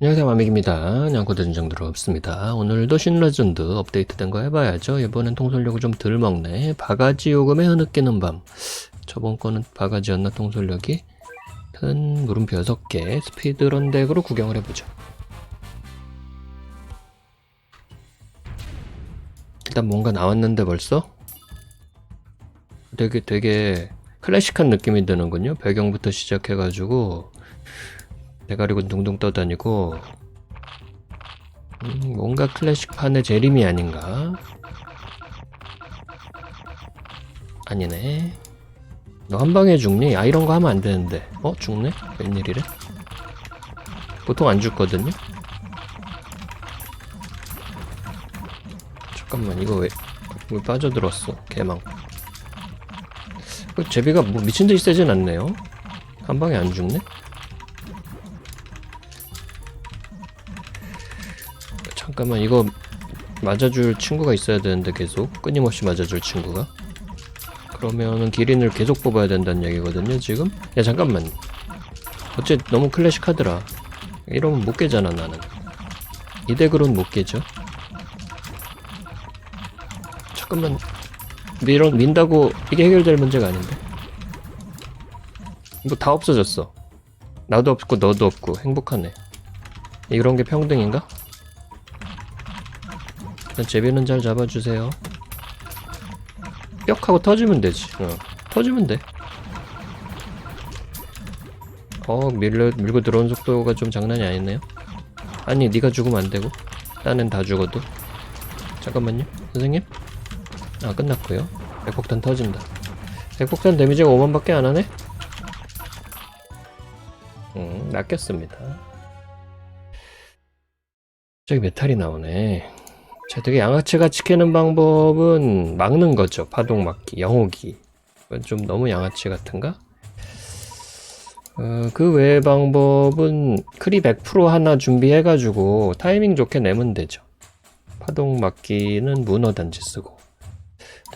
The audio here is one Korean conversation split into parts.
안녕하세요 마믹입니다. 냥코드 전정 들어없습니다. 오늘도 신레전드 업데이트된 거 해봐야죠. 이번엔 통솔력을 좀 덜 먹네. 바가지 요금에 흐느끼는 밤. 저번 거는 바가지였나 통솔력이? 큰 물음표 6개 스피드런 덱으로 구경을 해보죠. 일단 뭔가 나왔는데 벌써? 되게 되게 클래식한 느낌이 드는군요. 배경부터 시작해가지고 대가리고 둥둥 떠다니고 음, 뭔가 클래식판의 재림이 아닌가? 아니네. 너 한 방에 죽니? 아 이런 거 하면 안 되는데. 어 죽네? 웬일이래? 보통 안 죽거든요. 잠깐만 이거 왜, 왜 빠져들었어? 개망. 그 제비가 뭐 미친 듯이 세진 않네요. 한 방에 안 죽네? 잠깐만 이거 맞아줄 친구가 있어야 되는데 계속? 끊임없이 맞아줄 친구가? 그러면은 기린을 계속 뽑아야 된다는 얘기거든요 지금? 야 잠깐만. 어째 너무 클래식하더라. 이러면 못 깨잖아 나는. 이 덱으로는 못 깨죠? 잠깐만. 밀어, 민다고 이게 해결될 문제가 아닌데? 이거 다 없어졌어. 나도 없고 너도 없고 행복하네. 이런 게 평등인가? 일단 제비는 잘 잡아주세요. 뿅 하고 터지면 되지. 어. 터지면 돼. 어 밀려 밀고 들어온 속도가 좀 장난이 아니네요. 아니 네가 죽으면 안 되고 나는 다 죽어도. 잠깐만요, 선생님. 아 끝났고요. 백폭탄 터진다. 백폭탄 데미지가 5만밖에 안 하네. 음 낚였습니다. 저기 메탈이 나오네. 자, 되게 양아치같이 캐는 방법은 막는 거죠. 파동 막기, 영호기. 이건 좀 너무 양아치 같은가? 어, 그 외의 방법은 크리 100% 하나 준비해가지고 타이밍 좋게 내면 되죠. 파동 막기는 문어 단지 쓰고.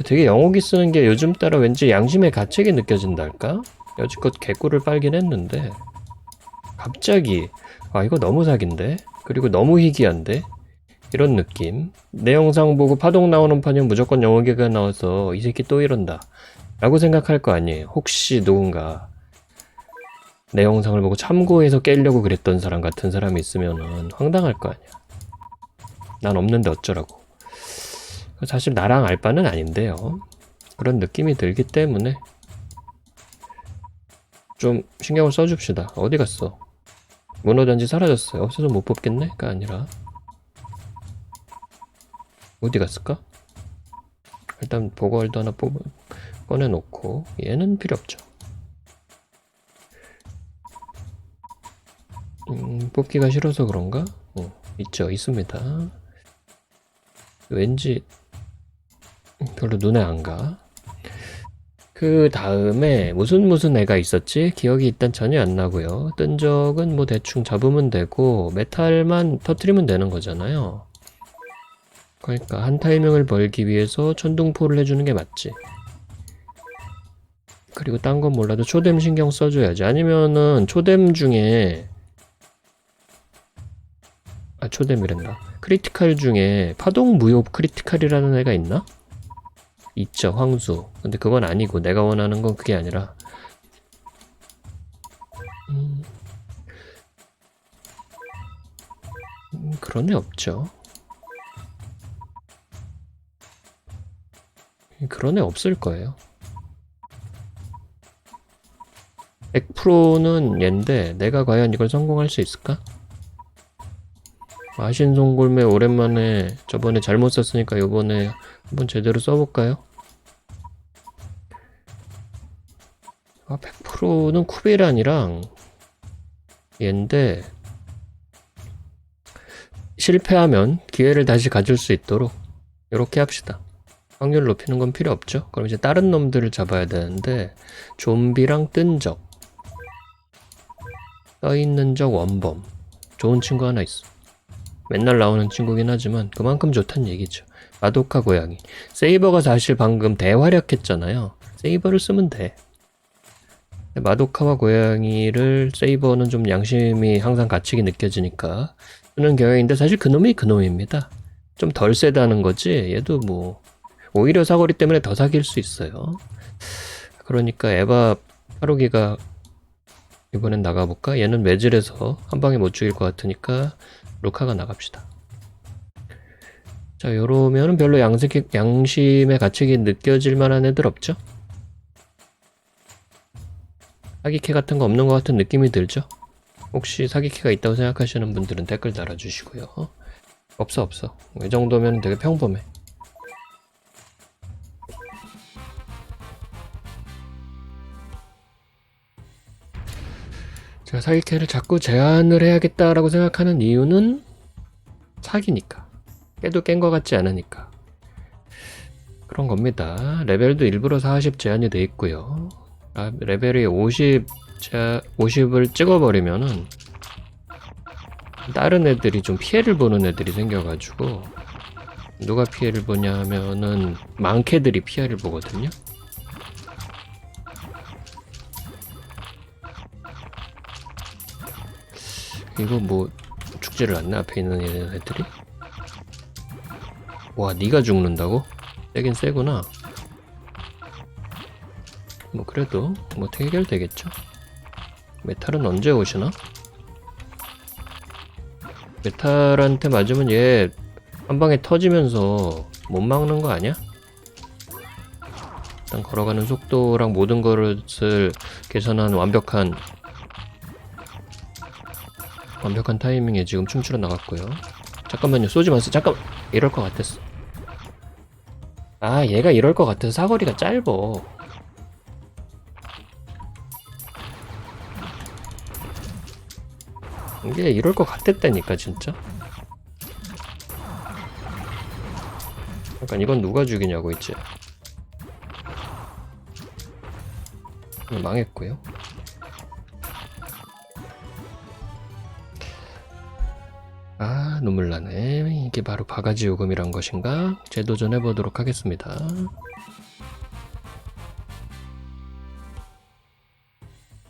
되게 영호기 쓰는 게 요즘 따라 왠지 양심의 가책이 느껴진달까? 여지껏 개꿀을 빨긴 했는데 갑자기 아 이거 너무 사기인데 그리고 너무 희귀한데 이런 느낌. 내 영상 보고 파동 나오는 판이면 무조건 영어계가 나와서 이 새끼 또 이런다. 라고 생각할 거 아니에요. 혹시 누군가 내 영상을 보고 참고해서 깨려고 그랬던 사람 같은 사람이 있으면은 황당할 거 아니야. 난 없는데 어쩌라고. 사실 나랑 알 바는 아닌데요. 그런 느낌이 들기 때문에 좀 신경을 써줍시다. 어디 갔어? 문어단지 사라졌어요. 없어서 못 뽑겠네?가 아니라 어디 갔을까? 일단 보고할도 하나 뽑아 꺼내놓고 얘는 필요 없죠. 음, 뽑기가 싫어서 그런가? 어, 있죠, 있습니다. 왠지 별로 눈에 안 가. 그 다음에 무슨 무슨 애가 있었지? 기억이 일단 전혀 안 나고요. 뜬 적은 뭐 대충 잡으면 되고 메탈만 터트리면 되는 거잖아요. 그러니까 한 타이밍을 벌기 위해서 천둥포를 해주는 게 맞지. 그리고 딴 건 몰라도 초뎀 신경 써줘야지. 아니면은 초뎀 중에 아 초뎀이란다. 크리티칼 중에 파동 무효 크리티칼이라는 애가 있나? 있죠 황수. 근데 그건 아니고 내가 원하는 건 그게 아니라 음, 음, 그런 애 없죠. 그런 애 없을 거예요. 100%는 얘인데 내가 과연 이걸 성공할 수 있을까? 마신송골매 오랜만에 저번에 잘못 썼으니까 요번에 한번 제대로 써볼까요? 아, 100%는 쿠베란이랑 얘인데 실패하면 기회를 다시 가질 수 있도록 이렇게 합시다. 확률 높이는 건 필요 없죠. 그럼 이제 다른 놈들을 잡아야 되는데 좀비랑 뜬 적, 떠있는 적 원범 좋은 친구 하나 있어. 맨날 나오는 친구긴 하지만 그만큼 좋단 얘기죠. 마도카 고양이. 세이버가 사실 방금 대활약했잖아요. 세이버를 쓰면 돼. 마도카와 고양이를 세이버는 좀 양심이 항상 갇히게 느껴지니까 쓰는 경향인데 사실 그놈이 그놈입니다. 좀 덜 세다는 거지 얘도 뭐 오히려 사거리 때문에 더 사귈 수 있어요. 그러니까 에바 하루기가 이번엔 나가볼까? 얘는 매질해서 한 방에 못 죽일 것 같으니까 루카가 나갑시다. 자, 요러면은 별로 양색, 양심의 가책이 느껴질 만한 애들 없죠? 사기캐 같은 거 없는 것 같은 느낌이 들죠? 혹시 사기캐가 있다고 생각하시는 분들은 댓글 달아주시고요. 없어, 없어. 이 정도면 되게 평범해. 사기캐를 자꾸 제한을 해야겠다라고 생각하는 이유는 사기니까. 깨도 깬 것 같지 않으니까. 그런 겁니다. 레벨도 일부러 40 제한이 돼 있고요. 아, 레벨이 50, 제, 50을 찍어버리면은 다른 애들이 좀 피해를 보는 애들이 생겨가지고 누가 피해를 보냐 하면은 망캐들이 피해를 보거든요. 이거 뭐 죽지를 않나 앞에 있는 애들이? 와 네가 죽는다고? 세긴 세구나 뭐 그래도 뭐 해결되겠죠 메탈은 언제 오시나? 메탈한테 맞으면 얘 한 방에 터지면서 못 막는 거 아니야? 일단 걸어가는 속도랑 모든 것을 계산한 완벽한 완벽한 타이밍에 지금 춤추러 나갔고요. 잠깐만요. 쏘지 마세요. 잠깐. 이럴 것 같았어. 아, 얘가 이럴 것 같아서 사거리가 짧어. 이게 이럴 것 같았다니까 진짜. 잠깐 이건 누가 죽이냐고 있지. 음, 망했고요. 눈물 나네. 이게 바로 바가지 요금이란 것인가? 재도전해 보도록 하겠습니다.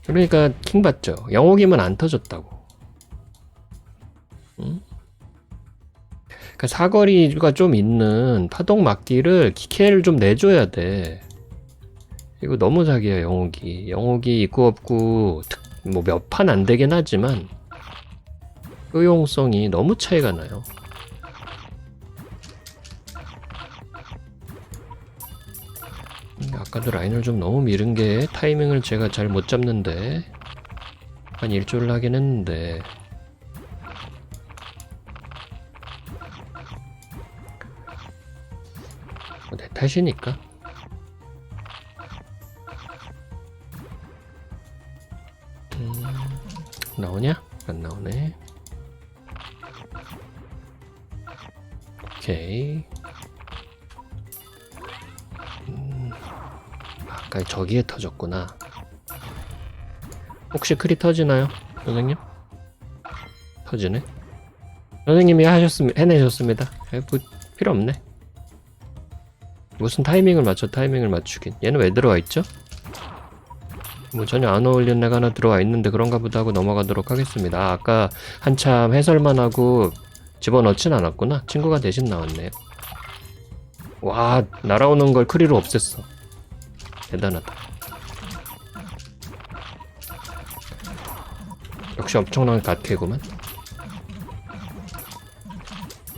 그러니까 킹 받죠. 영옥이면 안 터졌다고. 응? 그러니까 사거리가 좀 있는 파동 막기를 키케를 좀 내줘야 돼. 이거 너무 사기야 영옥이. 영옥이 있고 없고 뭐 몇 판 안 되긴 하지만 효용성이 너무 차이가 나요. 음, 아까도 라인을 좀 너무 미른 게 타이밍을 제가 잘 못 잡는데 한 일조를 하긴 했는데 뭐내 탓이니까 음, 나오냐? 안 나오네. 오케이. 음, 아까 저기에 터졌구나. 혹시 크리 터지나요, 선생님? 터지네. 선생님이 하셨습니다. 해내셨습니다. 에, 뭐, 필요 없네. 무슨 타이밍을 맞춰 타이밍을 맞추긴. 얘는 왜 들어와 있죠? 뭐 전혀 안 어울리는 애가 하나 들어와 있는데 그런가 보다 하고 넘어가도록 하겠습니다. 아, 아까 한참 해설만 하고 집어넣진 않았구나. 친구가 대신 나왔네요. 와, 날아오는 걸 크리로 없앴어. 대단하다. 역시 엄청난 갓캐구만.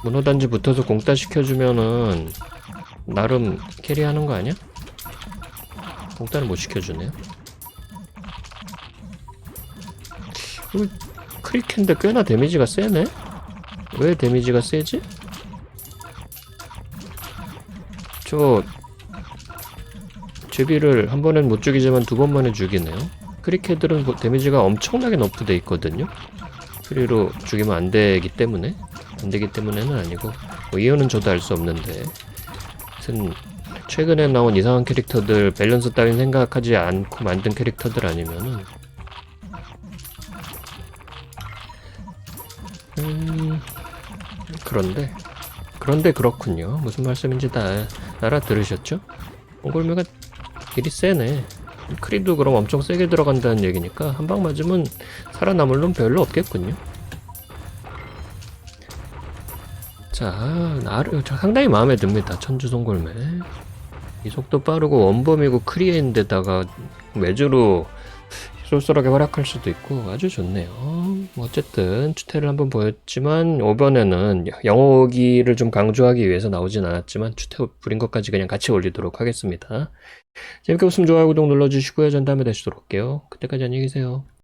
문어단지 붙어서 공따 시켜주면은 나름 캐리하는 거 아니야? 공따를 못 시켜주네요. 이거 크리켄데 꽤나 데미지가 세네? 왜 데미지가 세지? 저 제비를 한 번엔 못 죽이지만 두 번만에 죽이네요. 크리켓들은 뭐 데미지가 엄청나게 너프돼 있거든요. 크리로 죽이면 안 되기 때문에 안 되기 때문에는 아니고 뭐 이유는 저도 알 수 없는데 하여튼 최근에 나온 이상한 캐릭터들 밸런스 따윈 생각하지 않고 만든 캐릭터들 아니면은 음, 그런데 그런데 그렇군요. 무슨 말씀인지 다 알아들으셨죠? 옹골매가 일이 세네. 크리도 그럼 엄청 세게 들어간다는 얘기니까 한 방 맞으면 살아남을 놈 별로 없겠군요. 자, 나를 저 상당히 마음에 듭니다. 천주송골매. 이 속도 빠르고 원범이고 크리에인데다가 외주로 쏠쏠하게 활약할 수도 있고 아주 좋네요. 뭐 어쨌든 추태를 한번 보였지만 이번에는 영어기를 좀 강조하기 위해서 나오진 않았지만 추태 부린 것까지 그냥 같이 올리도록 하겠습니다. 재밌게 보시면 좋아요 구독 눌러주시고요. 전 다음에 다시 돌아올게요. 그때까지 안녕히 계세요.